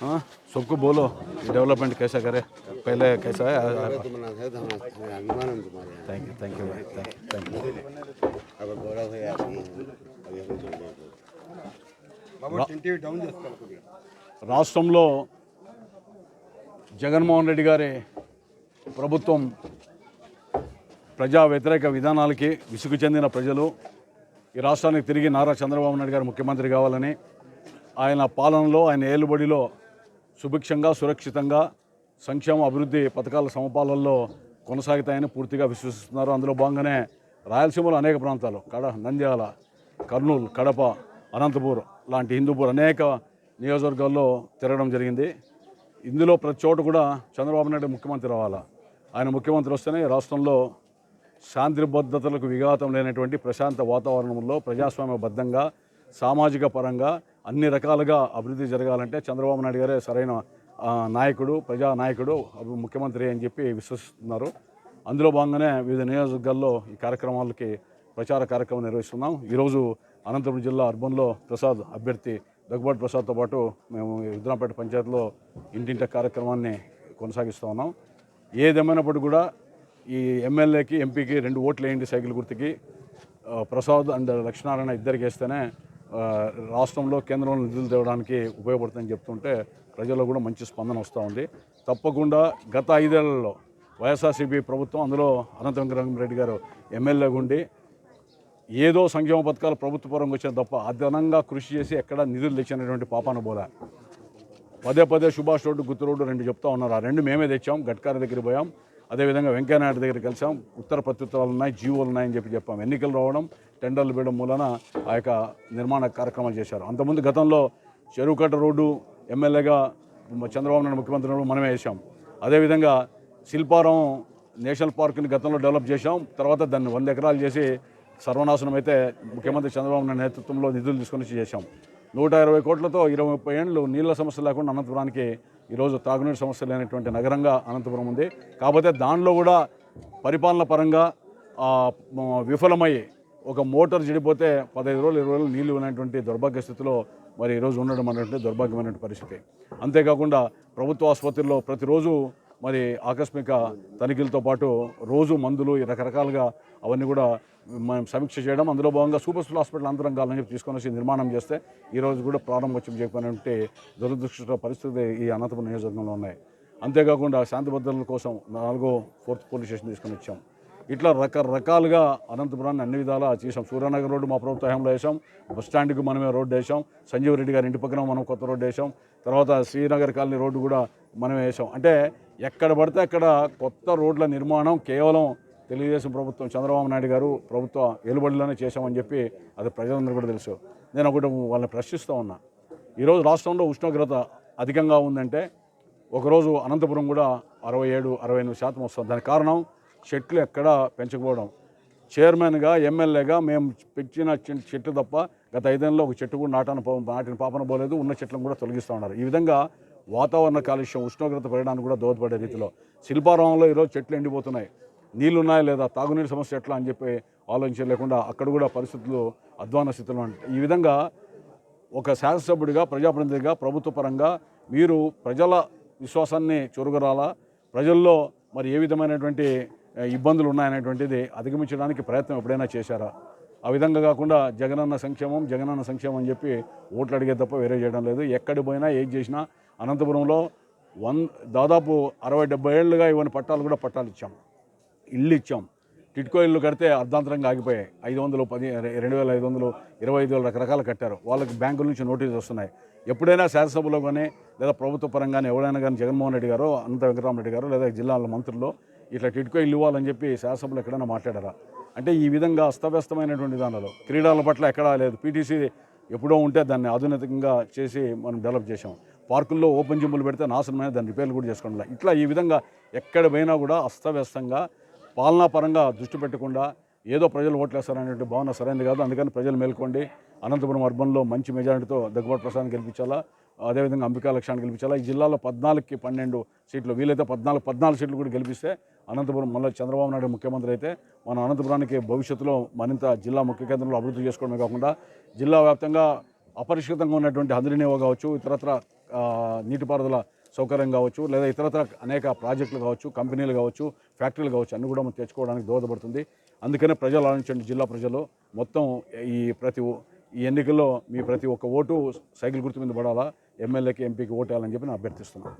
हाँ सबको बोलो डेवलपमेंट कैसा करे पहले कैसा है तुम्हारा है तो हम अभिमान हम तुम्हारे यहाँ thank you thank you thank you अगर गौरव है आपकी अभी हम छोड़ देते बाबू टीवी डाउन చేస్తారు కొద్దిగా రాష్ట్రంలో జగన్మోహన్ రెడ్డి గారి ప్రభుత్వం ప్రజా వ్యతిరేక విధానాలకి విసుగు చెందిన ప్రజలు ఈ రాష్ట్రానికి తిరిగి నారా చంద్రబాబు నాయుడు గారు ముఖ్యమంత్రి కావాలని ఆయన పాలనలో ఆయన ఏలుబడిలో సుభిక్షంగా సురక్షితంగా సంక్షేమ అభివృద్ధి పథకాల సమపాలనలో కొనసాగుతాయని పూర్తిగా విశ్వసిస్తున్నారు. అందులో భాగంగానే రాయలసీమలో అనేక ప్రాంతాలు కడ నంద్యాల కర్నూలు కడప అనంతపూర్ లాంటి హిందూపూర్ అనేక నియోజకవర్గాల్లో తిరగడం జరిగింది. ఇందులో ప్రతి చోట కూడా చంద్రబాబు నాయుడు ముఖ్యమంత్రి రావాలా? ఆయన ముఖ్యమంత్రి వస్తేనే రాష్ట్రంలో శాంతి భద్రతలకు విఘాతం లేనటువంటి ప్రశాంత వాతావరణంలో ప్రజాస్వామ్యబద్ధంగా సామాజిక పరంగా అన్ని రకాలుగా అభివృద్ధి జరగాలంటే చంద్రబాబు నాయుడు గారే సరైన నాయకుడు ప్రజా నాయకుడు అభి- ముఖ్యమంత్రి అని చెప్పి విశ్వసిస్తున్నారు. అందులో భాగంగానే వివిధ నియోజకవర్గాల్లో ఈ కార్యక్రమాలకి ప్రచార కార్యక్రమం నిర్వహిస్తున్నాం. ఈరోజు అనంతపురం జిల్లా అర్బన్లో ప్రసాద్ అభ్యర్థి దగ్గుబాటు ప్రసాద్తో పాటు మేము రుద్రాపేట పంచాయతీలో ఇంటింట కార్యక్రమాన్ని కొనసాగిస్తూ ఉన్నాం. ఏదేమైనప్పటికీ కూడా ఈ ఎమ్మెల్యేకి ఎంపీకి రెండు ఓట్లు వేయండి సైకిల్ గుర్తుకి ప్రసాద్ అండ్ లక్ష్మీనారాయణ ఇద్దరికి వేస్తేనే రాష్ట్రంలో కేంద్రంలో నిధులు తేవడానికి ఉపయోగపడుతుందని చెప్తుంటే ప్రజల్లో కూడా మంచి స్పందన వస్తూ ఉంది. తప్పకుండా గత ఐదేళ్ళలో వైఎస్ఆర్సీపీ ప్రభుత్వం అందులో అనంత వెంకటరామరెడ్డి గారు ఎమ్మెల్యేగా ఉండి ఏదో సంక్షేమ పథకాలు ప్రభుత్వ పరంగా వచ్చిన తప్ప అదనంగా కృషి చేసి ఎక్కడ నిధులు తెచ్చినటువంటి పాపాన బోలా. పదే పదే సుభాష్ రోడ్డు గుత్తు రోడ్డు రెండు చెప్తా ఉన్నారు. ఆ రెండు మేమే తెచ్చాం గట్కారి దగ్గర పోయాం. అదేవిధంగా వెంకయ్యనాయుడు దగ్గర కలిసాం. ఉత్తర ప్రత్యుత్తరాలు ఉన్నాయి జీవోలు ఉన్నాయని చెప్పి చెప్పాం. ఎన్నికలు రావడం టెండర్లు వేయడం మూలన ఆ యొక్క నిర్మాణ కార్యక్రమాలు చేశారు. అంతకుముందు గతంలో చెరువుకట్ట రోడ్డు ఎమ్మెల్యేగా చంద్రబాబు నాయుడు ముఖ్యమంత్రి మనమే వేసాం అదేవిధంగా శిల్పారం నేషనల్ పార్క్ని గతంలో డెవలప్ చేశాం. తర్వాత దాన్ని వంద ఎకరాలు చేసి సర్వనాశనం అయితే ముఖ్యమంత్రి చంద్రబాబు నాయుడు నేతృత్వంలో నిధులు తీసుకొని చేశాం. నూట ఇరవై కోట్లతో ఇరవై ముప్పై ఏళ్ళు నీళ్ళ సమస్య లేకుండా అనంతపురానికి ఈరోజు తాగునీటి సమస్య లేనటువంటి నగరంగా అనంతపురం ఉంది. కాకపోతే దానిలో కూడా పరిపాలన పరంగా విఫలమయ్యే విఫలమై ఒక మోటార్ చెడిపోతే పదహైదు రోజులు ఇరవై రోజులు నీళ్ళు ఉన్నటువంటి దౌర్భాగ్య స్థితిలో మరి ఈరోజు ఉండడం అనేటువంటి దౌర్భాగ్యమైనటువంటి పరిస్థితి. అంతేకాకుండా ప్రభుత్వ ఆసుపత్రిలో ప్రతిరోజు మరి ఆకస్మిక తనిఖీలతో పాటు రోజు మందులు రకరకాలుగా అవన్నీ కూడా మనం సమీక్ష చేయడం అందులో భాగంగా సూపర్ స్పెషల్ హాస్పిటల్ అంతరంగాలని చెప్పి తీసుకొని వచ్చి నిర్మాణం చేస్తే ఈ రోజు కూడా ప్రారంభోత్సవం చేయకపోయినట్టు దురదృష్ట పరిస్థితి ఈ అనంతపురం నియోజకవర్గంలో ఉన్నాయి. అంతేకాకుండా శాంతి భద్రతల కోసం నాలుగో ఫోర్త్ పోలీస్ స్టేషన్ తీసుకొని వచ్చాం. ఇట్లా రకరకాలుగా అనంతపురాన్ని అన్ని విధాలా చేసాం సూర్యనగర్ రోడ్డు మా ప్రభుత్వ హయాంలో వేసాం బస్ స్టాండ్కి మనమే రోడ్డు వేసాం సంజీవ్ రెడ్డి గారి ఇంటి పక్కన మనం కొత్త రోడ్డు వేసాం తర్వాత శ్రీనగర్ కాలనీ రోడ్డు కూడా మనమే వేసాం అంటే ఎక్కడ పడితే అక్కడ కొత్త రోడ్ల నిర్మాణం కేవలం తెలుగుదేశం ప్రభుత్వం చంద్రబాబు నాయుడు గారు ప్రభుత్వ ఏలుబడిలోనే చేశామని చెప్పి అది ప్రజలందరూ కూడా తెలుసు. నేను ఒకటి వాళ్ళని ప్రశ్నిస్తూ ఉన్నా. ఈరోజు రాష్ట్రంలో ఉష్ణోగ్రత అధికంగా ఉందంటే ఒకరోజు అనంతపురం కూడా అరవై ఏడు అరవై ఎనిమిది శాతం వస్తుంది. దానికి కారణం చెట్లు ఎక్కడ పెంచకపోవడం. చైర్మన్గా ఎమ్మెల్యేగా మేము పెంచిన చె- తప్ప గత ఐదేళ్ళలో ఒక చెట్టు కూడా నాటన నాటిన పాపన పోలేదు. ఉన్న చెట్లను కూడా తొలగిస్తూ ఉన్నారు. ఈ విధంగా వాతావరణ కాలుష్యం ఉష్ణోగ్రత పెరగడానికి కూడా దోహదపడే రీతిలో శిల్పారామంలో ఈరోజు చెట్లు ఎండిపోతున్నాయి. నీళ్ళు ఉన్నాయా లేదా తాగునీరు సమస్య ఎట్లా అని చెప్పి ఆలోచించలేకుండా అక్కడ కూడా పరిస్థితులు అధ్వాన స్థితిలో ఉంటాయి ఈ విధంగా ఒక శాసనసభ్యుడిగా ప్రజాప్రతినిధిగా ప్రభుత్వ పరంగా మీరు ప్రజల విశ్వాసాన్ని చొరుగరాలా ప్రజల్లో మరి ఏ విధమైనటువంటి ఇబ్బందులు ఉన్నాయనేటువంటిది అధిగమించడానికి ప్రయత్నం ఎప్పుడైనా చేశారా? ఆ విధంగా కాకుండా జగనన్న సంక్షేమం జగనన్న సంక్షేమం అని చెప్పి ఓట్లు అడిగే తప్ప వేరే చేయడం లేదు. ఎక్కడికి పోయినా ఏం చేసినా అనంతపురంలో వన్ దాదాపు అరవై డెబ్బై ఏళ్ళుగా ఇవన్నీ పట్టాలు కూడా పట్టాలు ఇచ్చాం. ఇల్లు ఇచ్చాం. టిట్కో ఇల్లు కడితే అర్ధాంతరంగా ఆగిపోయాయి. ఐదు వందలు పది రెండు వేల ఐదు వందలు ఇరవై ఐదు వేలు రకరకాలు కట్టారు. వాళ్ళకి బ్యాంకుల నుంచి నోటీసులు వస్తున్నాయి. ఎప్పుడైనా శాసనసభలో కానీ లేదా ప్రభుత్వ పరంగానే ఎవరైనా కానీ జగన్మోహన్ రెడ్డి గారు అనంత వెంకటరామరెడ్డి గారు లేదా జిల్లాల మంత్రులు ఇట్లా టిట్కో ఇల్లు ఇవ్వాలని చెప్పి శాసనసభలో ఎక్కడైనా మాట్లాడారా? అంటే ఈ విధంగా అస్తవ్యస్తమైనటువంటి దానిలో క్రీడల పట్ల ఎక్కడా లేదు. పీటీసీ ఎప్పుడో ఉంటే దాన్ని ఆధునికంగా చేసి మనం డెవలప్ చేసాం పార్కుల్లో ఓపెన్ జిమ్లు పెడితే నాశనమైన దాన్ని రిపేర్లు కూడా చేసుకోవడం ఇట్లా ఈ విధంగా ఎక్కడ పోయినా కూడా అస్తవ్యస్తంగా పాలనాపరంగా దృష్టి పెట్టకుండా ఏదో ప్రజలు ఓట్లేస్తారనేటువంటి భావన సరైనది కాదు. అందుకని ప్రజలు మేల్కోండి. అనంతపురం అర్బన్లో మంచి మెజారిటీతో దగ్గుబాటు ప్రసాద్ గెలిపించాలా? అదేవిధంగా అంబికా లక్ష్యాన్ని గెలిపించాలా? ఈ జిల్లాలో పద్నాలుగుకి పన్నెండు సీట్లు వీలైతే పద్నాలుగు పద్నాలుగు సీట్లు కూడా గెలిపిస్తే అనంతపురం మళ్ళీ చంద్రబాబు నాయుడు ముఖ్యమంత్రి అయితే మన అనంతపురానికి భవిష్యత్తులో మరింత జిల్లా ముఖ్య కేంద్రంలో అభివృద్ధి చేసుకోవడమే కాకుండా జిల్లా వ్యాప్తంగా అపరిష్కృతంగా ఉన్నటువంటి హంద్రినేవో కావచ్చు ఇతరత్ర నీటిపారుదల సౌకర్యం కావచ్చు లేదా ఇతరత్ర అనేక ప్రాజెక్టులు కావచ్చు కంపెనీలు కావచ్చు ఫ్యాక్టరీలు కావచ్చు అన్నీ కూడా మనం తెచ్చుకోవడానికి దోహదపడుతుంది. అందుకనే ప్రజలు ఆలోచించండి జిల్లా ప్రజలు మొత్తం ఈ ప్రతి ఈ ఎన్నికల్లో మీ ప్రతి ఒక్క ఓటు సైకిల్ గుర్తు మీద పడాలా? ఎమ్మెల్యేకి ఎంపీకి ఓటు చెప్పి నేను అభ్యర్థిస్తున్నాను